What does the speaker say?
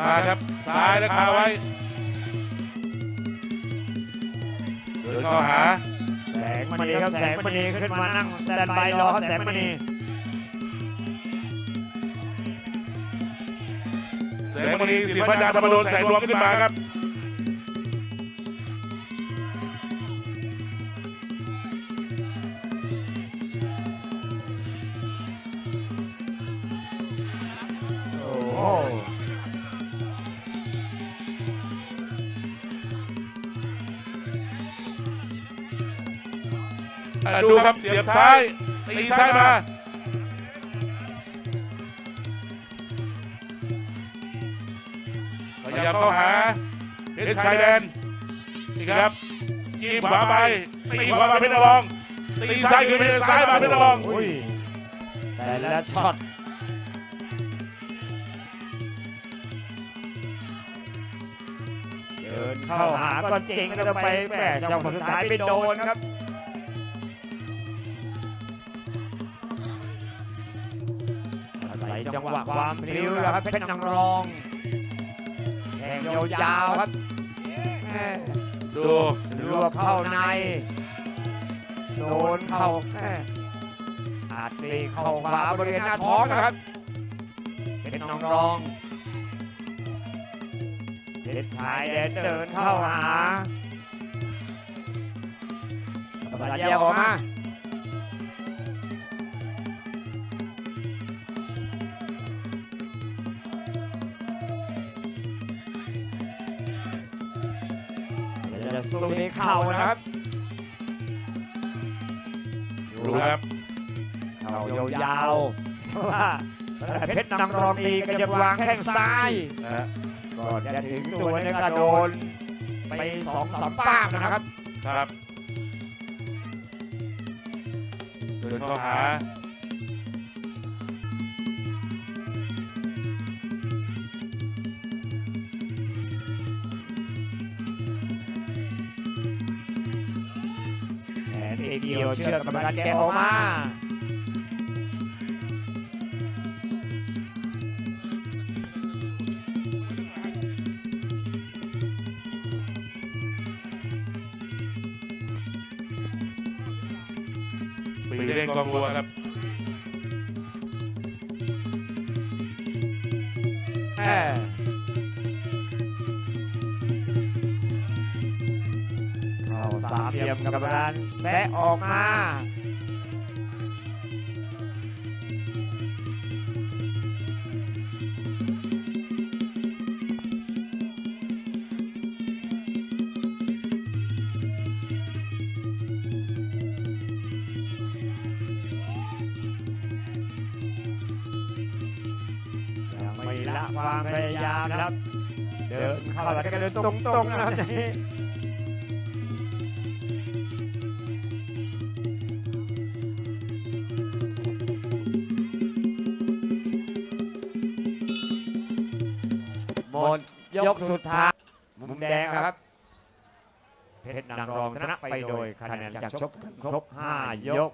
มาครับซ้ายแล้วคาไว้เดินเข้าหาแสงมณีครับแสงมณีขึ้นมานั่งสแตนบายรอครับแสงมณีแสงมณีสิบพระยาธรรมนูญแสงรวมขึ้นมาครับโอ้ อะดูครับเสียบซ้ายตีซ้ายมาพยายามเข้าหาเพชรชายแดนนี่ครับยีบขวาไปตีขวามาเพชรนรงค์ตีซ้ายคือเพชรซ้ายมาเพชรนรงค์อุ้ยแต่ละช็อตเดินเข้าหาก้อนเก่งก็จะไปแหมจังหวะสุดท้ายไปโดนครับ จังหวะความพลิ้วแล้วครับเพชรนางรองแทงยาวๆครับแม่ดูรวบเข้าในโดนเข่าแม่อาจมีเข่าขวาบริเวณหน้าท้องนะครับเป็นน้องรองเพชรชายแดนเดินเข้าหาบัดแยกออกมา จะสู้ในเข่านะครับดูครับเข่ายาวๆเพราะว่าเพชรนางรองตีก็จะวางแข้งซ้ายนะฮะก่อนจะถึงตัวเนี่ยก็โดนไปสองสามป้ามนะครับครับเดินเข้าหา เอเกียวเชือกกำลังแกะออกมาปีเล่นกองรัวครับแทียมกำลังแซะออกมายังไม่ละความพยายามนะครับ เดินเข้าแล้วก็เดินตรงๆนะครับ ยกสุดท้ายมุมแดงครับ เพชรนางรองชนะไปโดยคะแนนจากชกครบ 5 ยก